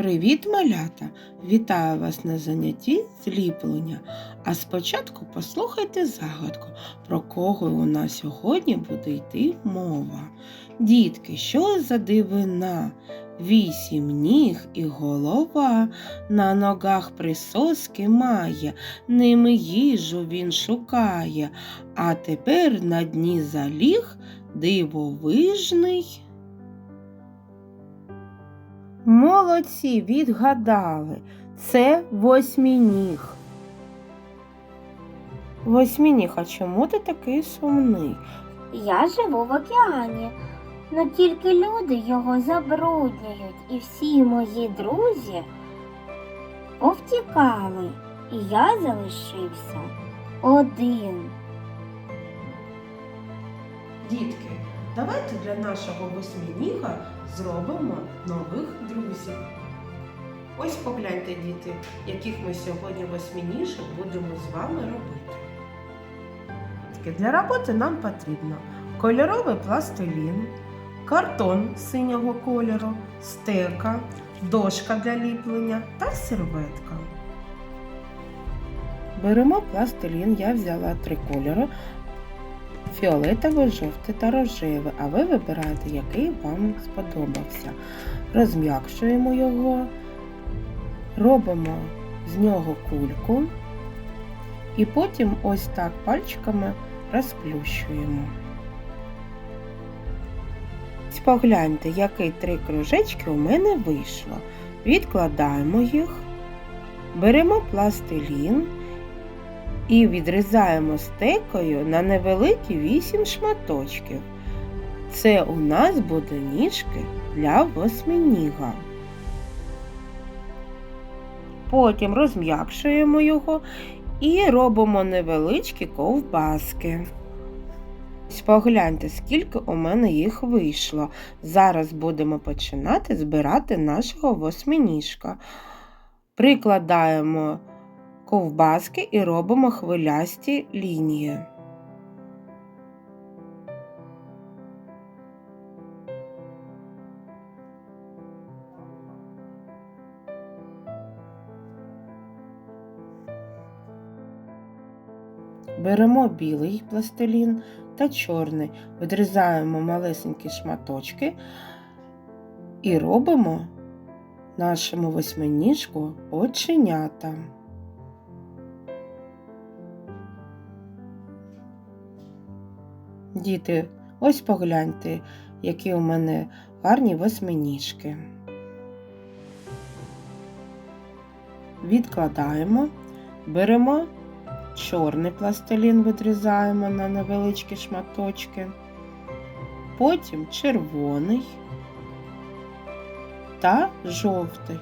Привіт, малята! Вітаю вас на занятті зліплення. А спочатку послухайте загадку, про кого у нас сьогодні буде йти мова. Дітки, що за дивина? Вісім ніг і голова, на ногах присоски має, ними їжу він шукає, а тепер на дні заліг дивовижний. Молодці відгадали. Це восьмініг. Восьмініг, а чому ти такий сумний? Я живу в океані, но тільки люди його забруднюють, і всі мої друзі повтікали, і я залишився один. Дітки, давайте для нашого восьмініга зробимо нових друзів. Ось погляньте, діти, яких ми сьогодні восьмініших будемо з вами робити. Для роботи нам потрібно кольоровий пластилін, картон синього кольору, стека, дошка для ліплення та серветка. Беремо пластилін, я взяла три кольори фіолетовий, жовтий та рожевий, а ви вибираєте, який вам сподобався. Розм'якшуємо його, робимо з нього кульку і потім ось так пальчиками розплющуємо. Погляньте, які три кружечки у мене вийшло. Відкладаємо їх, беремо пластилін і відрізаємо стекою на невеликі 8 шматочків. Це у нас буде ніжки для восьминіга. Потім розм'якшуємо його і робимо невеличкі ковбаски. Погляньте, скільки у мене їх вийшло. Зараз будемо починати збирати нашого восьминіжка. Прикладаємо ковбаски і робимо хвилясті лінії. Беремо білий пластилін та чорний, відрізаємо малесенькі шматочки і робимо нашому восьминіжку оченята. Діти, ось погляньте, які у мене гарні восьминіжки. Відкладаємо, беремо чорний пластилін, відрізаємо на невеличкі шматочки, потім червоний та жовтий.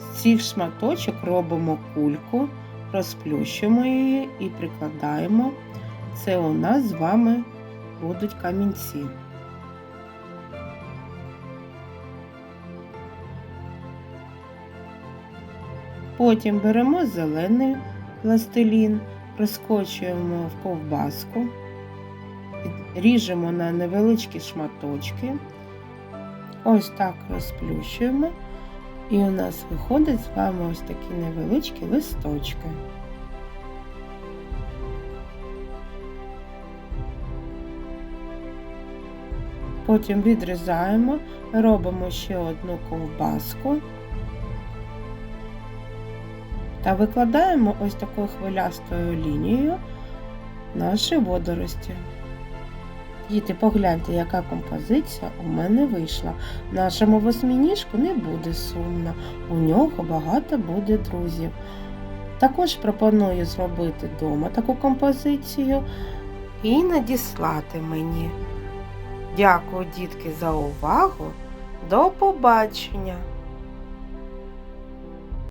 З цих шматочок робимо кульку, розплющуємо її і прикладаємо. Це у нас з вами будуть камінці. Потім беремо зелений пластилін, розкочуємо в ковбаску, ріжемо на невеличкі шматочки, ось так розплющуємо, і у нас виходить з вами ось такі невеличкі листочки. Потім відрізаємо, робимо ще одну ковбаску та викладаємо ось такою хвилястою лінією наші водорості. Діти, погляньте, яка композиція у мене вийшла. Нашому восьминіжку не буде сумно, у нього багато буде друзів. Також пропоную зробити вдома таку композицію і надіслати мені. Дякую, дітки, за увагу. До побачення!